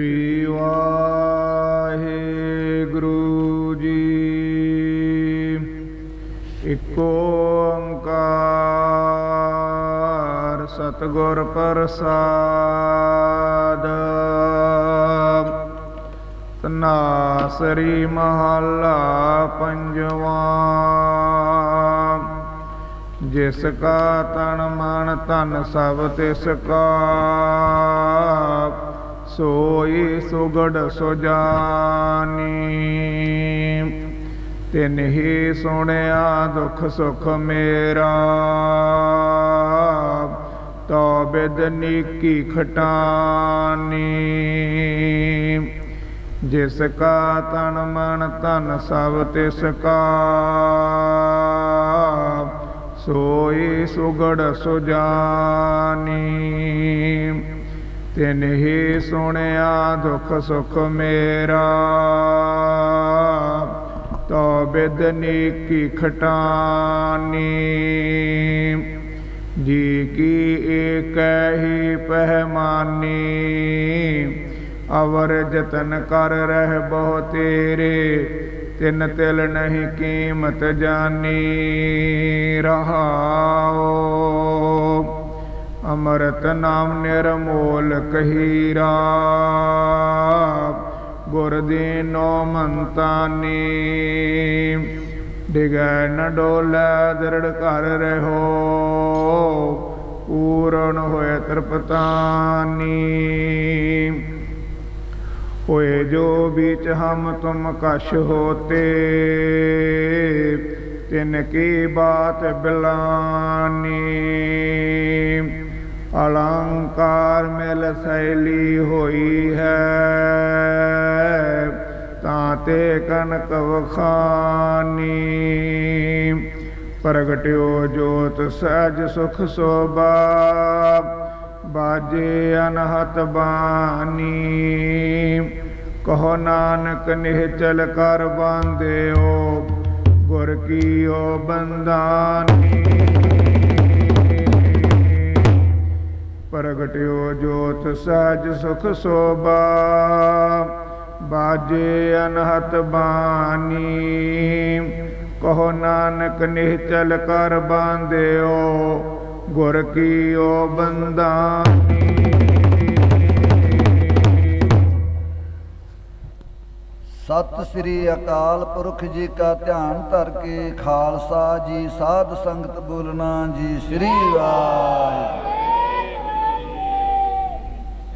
ਸ੍ਰੀ ਵਾਹਿਗੁਰੂ ਜੀ। ਇੱਕ ਓੰਕਾਰ ਸਤਿਗੁਰ ਪ੍ਰਸਾਦ। ਤਨਾਸਰੀ ਮਹੱਲਾ ਪੰਜਵਾਂ। ਜਿਸ ਕਾ ਤਨ ਮਨ ਧਨ ਸਭ ਤਿਸ ਕਾ। ਸੋਈ ਸੁਗੜ ਸੁਜਾਨੀ। ਤਿਨ ਹੀ ਸੁਣਿਆ ਦੁਖ ਸੁਖ ਮੇਰਾ। ਤੋ ਬਿਦ ਨੀਕੀ ਖਟਾਨੀ। ਜਿਸ ਕਾ ਤਨ ਮਨ ਧਨ ਸਭ ਤਿਸ ਕਾ। ਸੋਈ ਸੁਗੜ ਸੁਜਾਨੀ। ਤਿਨ ਹੀ ਸੁਣਿਆ ਦੁਖ ਸੁਖ ਮੇਰਾ। ਤੋ ਬਿਦ ਨੀਕੀ ਖਟਾਨੀ। ਜੀ ਕੀ ਏਕ ਹੀ ਪਹਿਮਾਨੀ। ਅਵਰ ਜਤਨ ਕਰ ਰਹਿ ਬਹੁ ਤੇਰੇ, ਤਿਨ ਤਿਲ ਨਹੀਂ ਕੀਮਤ ਜਾਨੀ। ਰਹਾਓ। ਅਮਰਤ ਨਾਮ ਨਿਰਮੋਲ ਕਹੀਰਾ। ਗੁਰ ਦੀਨੋ ਮੰਤਾਨੀ। ਡਿਗੈ ਨ ਡੋਲੇ, ਦਰੜ ਘਰ ਰਹੋ। ਪੂਰਨ ਹੋਏ ਤਰਪਤਾਨੀ। ਹੋਏ ਜੋ ਵਿੱਚ ਹਮ ਤੁਮ ਕਛ ਹੋਤੇ, ਤਿਨ ਕੀ ਬਾਤ ਬਿਲਾਨੀ। النکار میل سیلی ہوئی ہے تا تے کنک بخانی پرگیو جوت سج سکھ سوباپ باجے انہت بانی کہ نانک نہچل کر باندیو گور کیو بندانی ਪ੍ਰਗਟਿਓ ਜੋਤ ਸਜ ਸੁਖ ਸੋਭਾ। ਬਾਜੇ ਅਨਹਤ ਬਾਣੀ, ਕਹੋ ਨਾਨਕ ਨਿਹਚਲ ਕਰ ਬਾਂਧਿਓ, ਗੁਰ ਕੀਓ ਬੰਦਾਨੀ ਸਤਿ ਸ੍ਰੀ ਅਕਾਲ ਪੁਰਖ ਜੀ ਕਾ ਧਿਆਨ ਧਰ ਕੇ, ਖਾਲਸਾ ਜੀ, ਸਾਧ ਸੰਗਤ ਬੋਲਣਾ ਜੀ, ਸ੍ਰੀ ਵਾਹਿਗੁਰੂ।